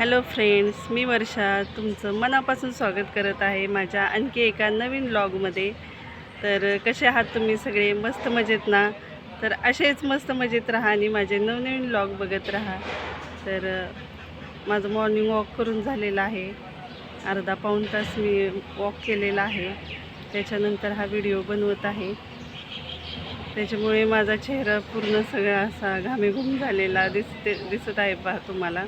Hello friends मी वर्षा. तुमचं मनापासून स्वागत करत आहे माझ्या आणखी एका नवीन ब्लॉगमध्ये तर कसे आहात तुम्ही सगळे? मस्त मजेत ना? तर असेच मस्त मजेत राहा आणि माझे नवनवीन ब्लॉग बघत राहा. तर माझं मॉर्निंग वॉक करून झालेलं आहे. अर्धा पाऊण तास मी वॉक केलेला आहे. त्याच्यानंतर हा व्हिडिओ बनवत आहे. त्याच्यामुळे माझा चेहरा पूर्ण सगळा असा घामेघूम झालेला दिसते दिसत आहे पहा तुम्हाला.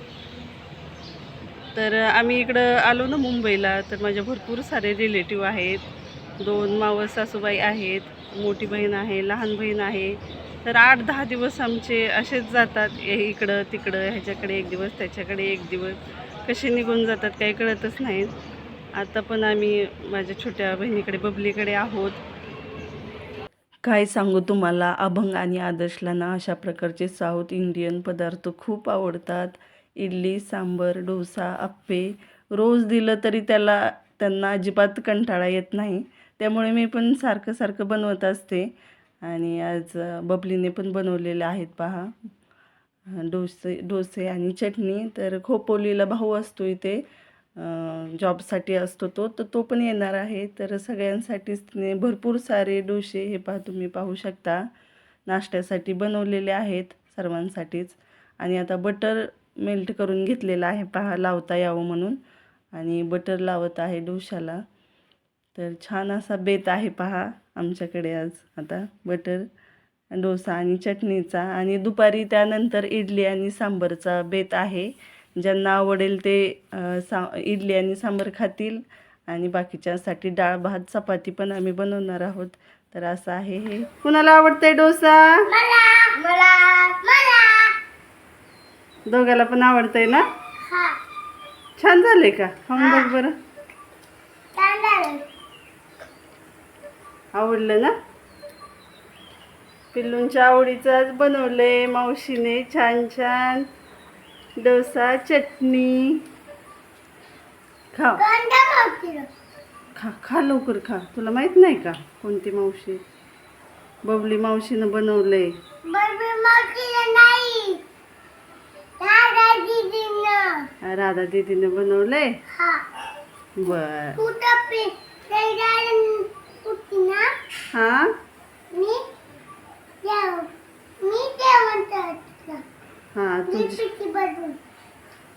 तर आम्ही इकडं आलो ना मुंबईला तर माझ्या भरपूर सारे रिलेटिव्ह आहेत. दोन मावस सासूबाई आहेत मोठी बहीण आहे लहान बहीण आहे. तर आठ दहा दिवस आमचे असेच जातात. हे इकडं तिकडं ह्याच्याकडे एक दिवस त्याच्याकडे एक दिवस. कसे निघून जातात काही कळतच नाहीत आता पण आम्ही माझ्या छोट्या बहिणीकडे बबलीकडे आहोत. काय सांगू तुम्हाला? अभंग आणि आदर्शला ना अशा प्रकारचे साऊथ इंडियन पदार्थ खूप आवडतात. इडली सांबर डोसा आप्पे. रोज दिलं तरी त्याला त्यांना अजिबात कंटाळा येत नाही. त्यामुळे मी पण सारखं सारखं बनवत असते. आणि आज बबलीने पण बनवलेले आहेत पहा. डोसे डोसे आणि चटणी. तर खोपोलीला भाऊ असतो इथे. जॉबसाठी असतो तो. तर तो पण येणार आहे. तर सगळ्यांसाठीच तिने भरपूर सारे डोसे हे पहा तुम्ही पाहू शकता. नाश्त्यासाठी बनवलेले आहेत सर्वांसाठीच. आणि आता बटर मेल्ट करून घेतलेलं आहे पहा लावता यावं म्हणून. आणि बटर लावत आहे डोशाला तर छान असा बेत आहे पहा आमच्याकडे आज. आता बटर डोसा आणि चटणीचा. आणि दुपारी त्यानंतर इडली आणि सांबरचा बेत आहे. ज्यांना आवडेल ते सा इडली आणि सांबर खातील. आणि बाकीच्यासाठी डाळ भात चपाती पण आम्ही बनवणार आहोत. तर असं आहे हे. कुणाला आवडतंय डोसा? मला. दोघाला पण आवडतंय ना? हा. छान झालंय का? खाऊन बघ बरं. आवडलं ना? पिल्लूंच्या आवडीचं आज बनवलंय मावशीने छान छान. डोसा चटणी. खा. खा खा लवकर खा. तुला माहीत नाही का कोणती मावशी? बबली मावशीनं बनवलंय बरबी मावशीला नाही दादा दीदीनं राधा दीदीनं. बनवलंय? हा. बर. हा? हा तू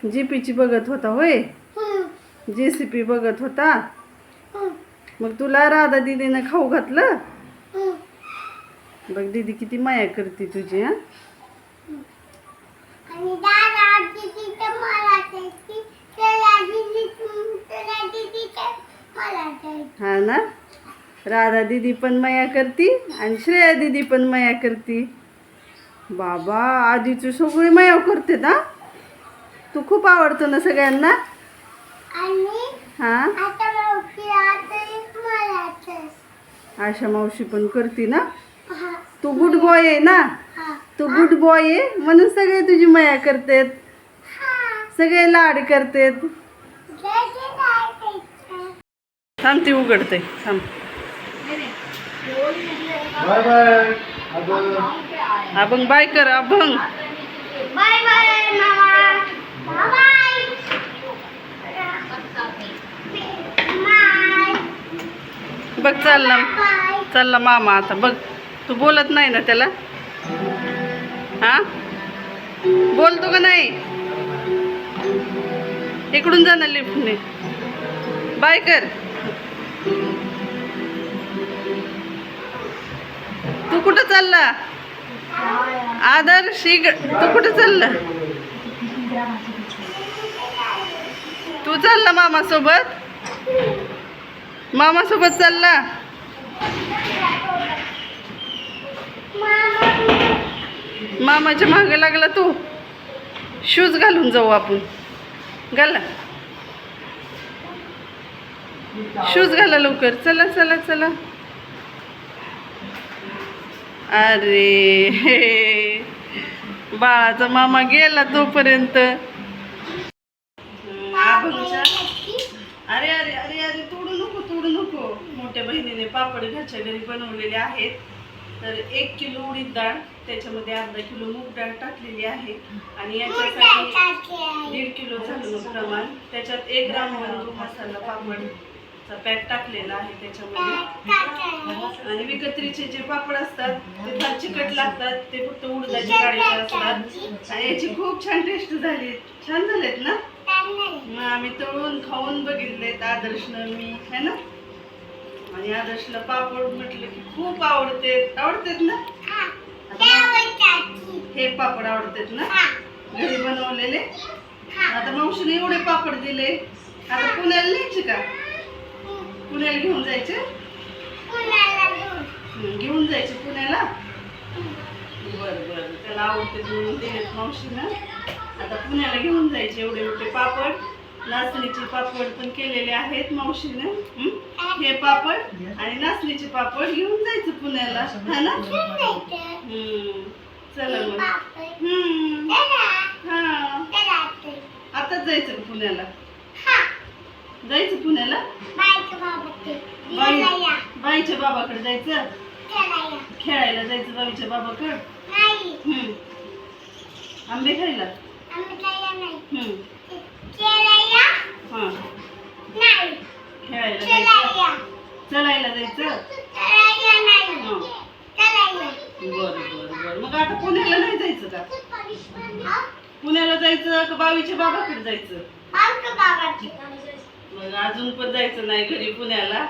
जीपीची बघत होता होय? हम्म. जे सी पी बघत होता? मग तुला राधा दीदीनं खाऊ घातलं? बघ दीदी किती माया करते तुझी हा आणि दादा दीदीचं मला द्यायची त्याला दीदी तुला दीदीचं मला द्यायची हा ना? राधा दीदी पण माया करती आणि श्रेया दीदी पण माया करती. बाबा आधीची सगळी माया करते ना? तू खूप आवडतो ना सगळ्यांना? हा. आशा मावशी पण करती ना? तू गुड बॉय आहे ना? तू गुड बॉय आहे. म्हणून सगळे तुझी मया करतेत. सगळे लाड करतेत. थांब ती उघडते. थांब. अभंग बाय कर अभंग. बघ चालला. चालला मामा आता. बघ तू बोलत नाही ना त्याला? हा? बोलतो का नाही? इकडून जा ना लिफ्टने. बाय कर. तू कुठं चालला? आदर्श शिग तू कुठं चालला? तू चालला मामासोबत? मामासोबत चालला? मामाच्या मागे लागला तू. शूज घालून जाऊ आपण. घाला. शूज घाला लवकर. चला चला चला. अरे हे. बाळाचा मामा गेला तोपर्यंत. अरे अरे अरे अरे तोडू नको तोडू नको. मोठ्या बहिणीने पापड घरच्या घरी बनवलेले आहेत. तर एक किलो उडीद डाळ. त्याच्यामध्ये अर्धा किलो मूग डाळ टाकलेली आहे. आणि याच्यासाठी. दीड किलो झालं मग प्रमाण. त्याच्यात एक ग्राम मंदू मसाला पापडचा पॅक टाकलेला आहे त्याच्यामध्ये. आणि विकत्रीचे जे पापड असतात ते फार चिकट लागतात. ते फक्त उडदाच्या डाळीचे असतात. आणि याची खूप छान टेस्ट झाली. छान झालेत ना. मग आम्ही तळून खाऊन बघितलेत आदर्शनं मी है ना? आणि आदर्शला पापड म्हटलं की खूप आवडते. आवडतेत ना? हा. पापड आवडतेत ना. घरी बनवलेले. आता मावशीने एवढे पापड दिले. आता पुण्याला न्यायचे का? पुण्याला घेऊन जायचे? घेऊन जायचे पुण्याला? बरं बरं. त्याला आवडते म्हणून दिलेत मावशीनं. आता पुण्याला घेऊन जायचे एवढे मोठे पापड. नाचणीचे पापड पण केलेले आहेत मावशीनं हं? पापड आणि नाचणीचे पापड घेऊन जायचं पुण्याला हा ना घेऊन जायचं. हं. चला मग पापड. हं. हा. आताच जायचं का पुण्याला हा. जायचं पुण्याला. बाई. बाईच्या बाबाकडे जायचं. खेळायला जायचं बाईच्या बाबाकडे. आंबे खायला नाही. हं. खेळायला जायचं. चलायला. जायचं. बरं बरं बरं. मग आता पुण्याला नाही जायचं का? पुण्याला जायचं का बावीच्या बाबाकडे जायचं. मग अजून पण जायचं नाही घरी पुण्याला.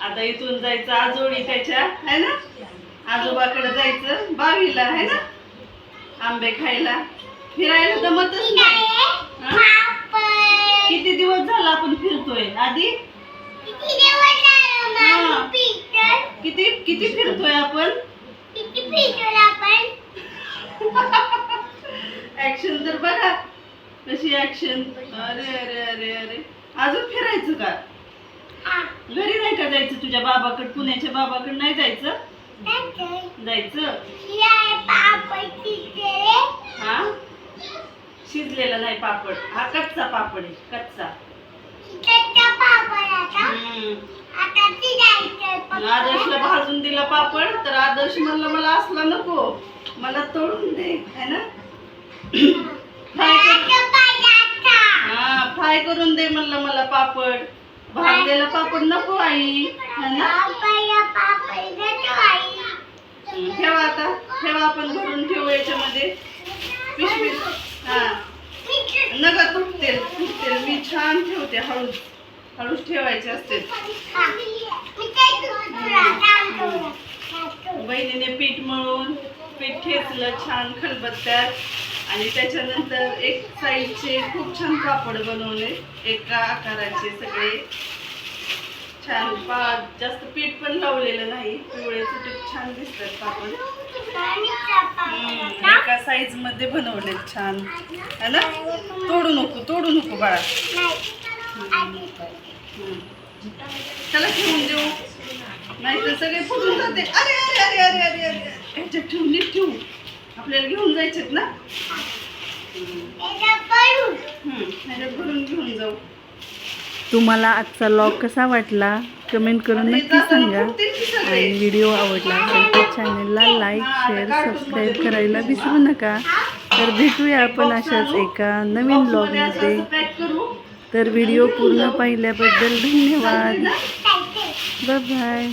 आता इथून जायचं आजोळी त्याच्या है ना? आजोबाकडे जायचं बावीला है ना? आंबे खायला. फिरायला जमतच नाही. आहे. किती दिवस झाला आपण फिरतोय? आधी? किती दिवस झालं? हा. किती किती फिरतोय आपण? किती आपण? ऍक्शन तर बघा. कशी ऍक्शन अरे अरे अरे अरे. अजून फिरायचं का? हा. घरी नाही का जायचं तुझ्या बाबाकडे? पुण्याच्या बाबाकडे नाही जायचं? जायचं. हा? शिजलेला नाही पापड. हा कच्चा पापड आहे कच्चा. आदर्शला भाजून दिला पापड तर आदर्श म्हणलं मला असला नको. मला तळून दे. है ना. हा फ्राय करून दे म्हणलं मला पापड. भाजलेला पापड नको आई. है ना? ठेवा आता. ठेवा आपण भरून ठेवू याच्यामध्ये. पिशवी. हा. नका तुटतील तुटतेल मी छान ठेवते हळूच. हळूच ठेवायचे असते. बहिणीने पीठ मळून पीठ ठेचलं छान खलबत्त्यात. आणि त्याच्यानंतर एक साईडचे खूप छान पापड बनवले. एका आकाराचे सगळे. छान पा जास्त पीठ पण लावलेलं नाही. पिवळे सुटीत छान दिसतात पापड. एका साईजमध्ये बनवले छान. है ना? तोडू नको तोडू नको बाळा. त्याला ठेवून देऊ. नाही तर सगळे फुटून जाते अरे अरे अरे अरे अरे अरे ह्याच्यात ठेवून नीट ठेवू. आपल्याला घेऊन जायचेत ना? ह्याच्यात भरून घेऊन जाऊ. तुम्हाला आजचा लॉग कसा वाटला? कमेंट करून नक्की सांगा? आणि व्हिडिओ आवडला असेल तर चॅनलला लाईक शेअर सबस्क्राईब करायला विसरू नका. तर भेटूया आपण अशाच एका नवीन ब्लॉगमध्ये तर व्हिडिओ पूर्ण पाहिल्याबद्दल धन्यवाद. बाय.